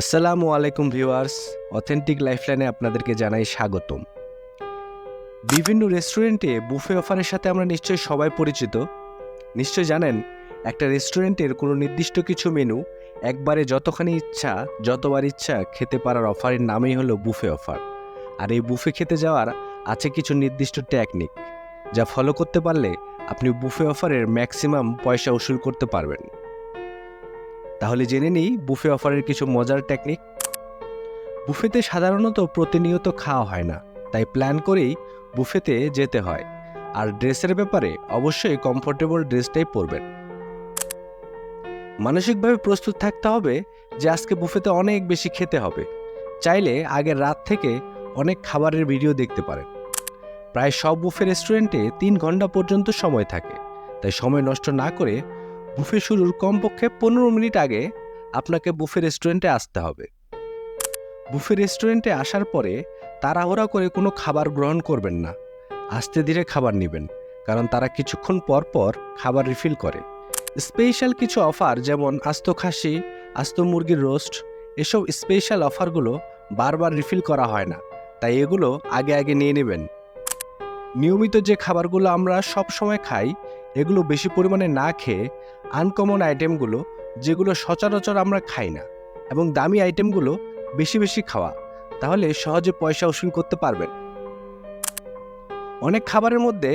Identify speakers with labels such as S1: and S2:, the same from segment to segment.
S1: আসসালামু আলাইকুম viewers, authentic লাইফলাইনে আপনাদেরকে জানাই স্বাগতম। বিভিন্ন রেস্টুরেন্টে বুফে অফারের সাথে আমরা নিশ্চয়ই সবাই পরিচিত। নিশ্চয় জানেন, একটা রেস্টুরেন্টের কোনো নির্দিষ্ট কিছু মেনু, একবারে যতখানি ইচ্ছা, যতবার ইচ্ছা খেতে পারার অফারের নামই হলো বুফে অফার। আর এই বুফে খেতে যাওয়ার আছে কিছু নির্দিষ্ট টেকনিক যা ফলো করতে পারলে আপনি বুফে অফারের ম্যাক্সিমাম পয়সা উসুল করতে পারবেন। তাহলে জেনে নিই বুফে অফারের কিছু মজার টেকনিক বুফেতে সাধারণত প্রতিনিয়ত খাওয়া হয় না, তাই প্ল্যান করেই বুফেতে যেতে হয়। আর ড্রেসের ব্যাপারে অবশ্যই কমফোর্টেবল ড্রেসটাই পরবেন। মানসিকভাবে প্রস্তুত থাকতে হবে যে আজকে বুফেতে অনেক বেশি খেতে হবে। চাইলে আগের রাত থেকে অনেক খাবারের ভিডিও দেখতে পারেন। প্রায় সব বুফে রেস্টুরেন্টে তিন ঘণ্টা পর্যন্ত সময় থাকে, তাই সময় নষ্ট না করে বুফে শুরুর কমপক্ষে পনেরো মিনিট আগে আপনাকে বুফে রেস্টুরেন্টে আসতে হবে। বুফে রেস্টুরেন্টে আসার পরে তাড়াহুড়া করে কোনো খাবার গ্রহণ করবেন না। আস্তে ধীরে খাবার নেবেন, কারণ তারা কিছুক্ষণ পর পর খাবার রিফিল করে। স্পেশাল কিছু অফার যেমন আস্ত খাসি, আস্ত মুরগির রোস্ট এসব স্পেশাল অফারগুলো বারবার রিফিল করা হয় না, তাই এগুলো আগে আগে নিয়ে নেবেন। নিয়মিত যে খাবারগুলো আমরা সব সময় খাই এগুলো বেশি পরিমাণে না খেয়ে আনকমন আইটেমগুলো যেগুলো সচরাচর আমরা খাই না এবং দামি আইটেমগুলো বেশি বেশি খাওয়া, তাহলে সহজে পয়সা উসুল করতে পারবেন। অনেক খাবারের মধ্যে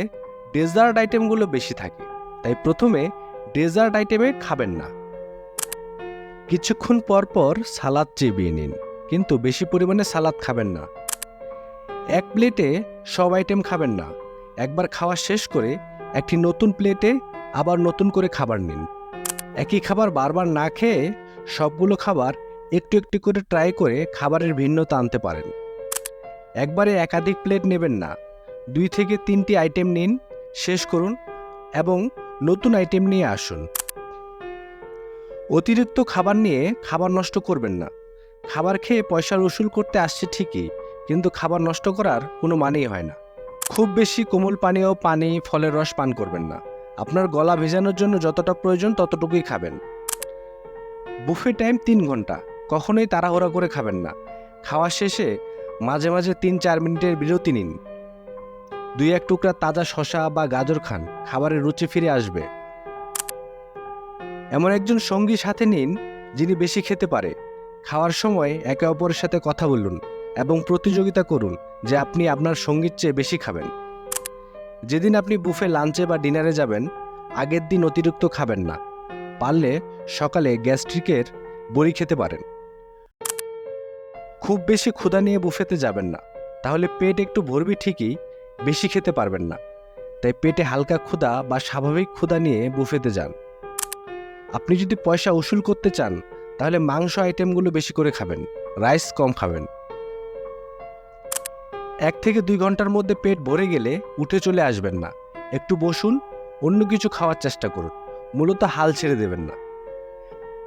S1: ডেজার্ট আইটেমগুলো বেশি থাকে, তাই প্রথমে ডেজার্ট আইটেমে খাবেন না। কিছুক্ষণ পর পর সালাদ চেবিয়ে নিন, কিন্তু বেশি পরিমাণে সালাদ খাবেন না। এক প্লেটে সব আইটেম খাবেন না, একবার খাওয়া শেষ করে একটি নতুন প্লেটে আবার নতুন করে খাবার নিন। একই খাবার বারবার না খেয়ে সবগুলো খাবার একটু একটু করে ট্রাই করে খাবারের ভিন্নতা আনতে পারেন। একবারে একাধিক প্লেট নেবেন না। দুই থেকে তিনটি আইটেম নিন, শেষ করুন এবং নতুন আইটেম নিয়ে আসুন। অতিরিক্ত খাবার নিয়ে খাবার নষ্ট করবেন না। খাবার খেয়ে পয়সার উসুল করতে আসছে ঠিকই, কিন্তু খাবার নষ্ট করার কোনো মানেই হয় না। খুব বেশি কোমল পানীয় পানি ফলের রস পান করবেন না। আপনার গলা ভেজানোর জন্য যতটা প্রয়োজন ততটুকুই খাবেন। বুফে টাইম তিন ঘণ্টা, কখনোই তাড়াহুড়া করে খাবেন না। খাওয়া শেষে মাঝে মাঝে তিন চার মিনিটের বিরতি নিন। দুই এক টুকরা তাজা শশা বা গাজর খান, খাবারের রুচি ফিরে আসবে। এমন একজন সঙ্গী সাথে নিন, যিনি বেশি খেতে পারে। খাওয়ার সময় একে অপরের সাথে কথা বলুন এবং প্রতিযোগিতা করুন। যে আপনি আপনার সঙ্গীর চেয়ে বেশি খাবেন। যেদিন আপনি বুফে, লাঞ্চে বা ডিনারে যাবেন, আগের দিন অতিরিক্ত খাবেন না। পারলে সকালে গ্যাস্ট্রিকের বড়ি খেতে পারেন। খুব বেশি ক্ষুধা নিয়ে বুফেতে যাবেন না। তাহলে পেট একটু ভরবি ঠিকই, বেশি খেতে পারবেন না। তাই পেটে হালকা ক্ষুধা বা স্বাভাবিক ক্ষুধা নিয়ে বুফেতে যান। আপনি যদি পয়সা উসুল করতে চান, তাহলে মাংস আইটেমগুলো বেশি করে খাবেন। রাইস কম খাবেন। এক থেকে দুই ঘণ্টার মধ্যে পেট ভরে গেলে উঠে চলে আসবেন না। একটু বসুন, অন্য কিছু খাওয়ার চেষ্টা করুন, মূলত হাল ছেড়ে দেবেন না।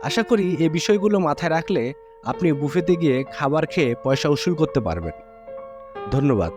S1: আশা করি এই বিষয়গুলো মাথায় রাখলে আপনি বুফেতে গিয়ে খাবার খেয়ে পয়সা উসুল করতে পারবেন। ধন্যবাদ।